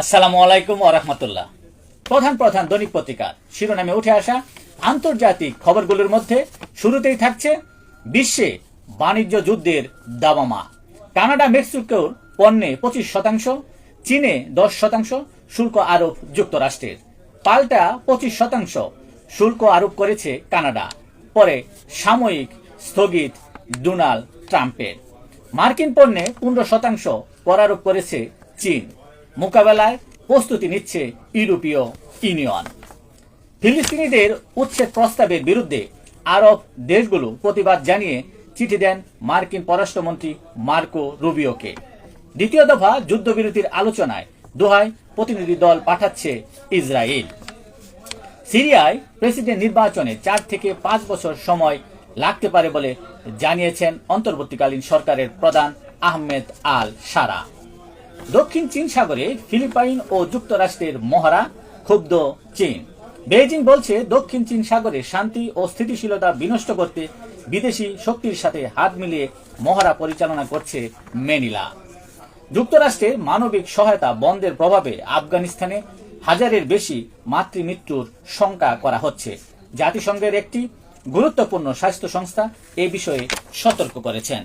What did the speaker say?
আসসালামু আলাইকুম রহমতুল্লাহ। প্রধান প্রধান দৈনিক পত্রিকা শিরোনামে উঠে আসা আন্তর্জাতিক খবরগুলোর মধ্যে শুরুতেই থাকছে বিশ্বে বাণিজ্য যুদ্ধের দাবামা কানাডা মেক্সিকোর পণ্যে পঁচিশ শতাংশ, চীনে দশ শতাংশ শুল্ক আরোপ যুক্তরাষ্ট্রের। পাল্টা পঁচিশ শতাংশ শুল্ক আরোপ করেছে কানাডা। পরে সাময়িক স্থগিত ডোনাল্ড ট্রাম্পের। মার্কিন পণ্যে পনেরো শতাংশ কর আরোপ করেছে চীন। মোকাবেলায় প্রস্তুতি নিচ্ছে ইউরোপীয় ইউনিয়ন। ফিলিস্তিনিদের উচ্ছেদ প্রস্তাবের বিরুদ্ধে আরব দেশগুলো প্রতিবাদ জানিয়ে চিঠি দেন মার্কিন পররাষ্ট্রমন্ত্রী মার্কো রুবিওকে। দ্বিতীয় দফা যুদ্ধবিরতির আলোচনায় দোহায় প্রতিনিধি দল পাঠাচ্ছে ইসরায়েল। সিরিয়ায় প্রেসিডেন্ট নির্বাচনে চার থেকে পাঁচ বছর সময় লাগতে পারে বলে জানিয়েছেন অন্তর্বর্তীকালীন সরকারের প্রধান আহমেদ আল সারা দক্ষিণ চীন সাগরে ফিলিপাইন ও যুক্তরাষ্ট্রের মহড়া ক্ষুব্ধ চীন। বেইজিং বলছে, দক্ষিণ চীন সাগরে শান্তি ও স্থিতিশীলতা বিনষ্ট করতে বিদেশি শক্তির সাথে হাত মিলিয়ে মহড়া পরিচালনা করছে মেনিলা যুক্তরাষ্ট্রের মানবিক সহায়তা বন্ধের প্রভাবে আফগানিস্তানে হাজারের বেশি মাতৃমৃত্যুর শঙ্কা করা হচ্ছে। জাতিসংঘের একটি গুরুত্বপূর্ণ স্বাস্থ্য সংস্থা এ বিষয়ে সতর্ক করেছেন।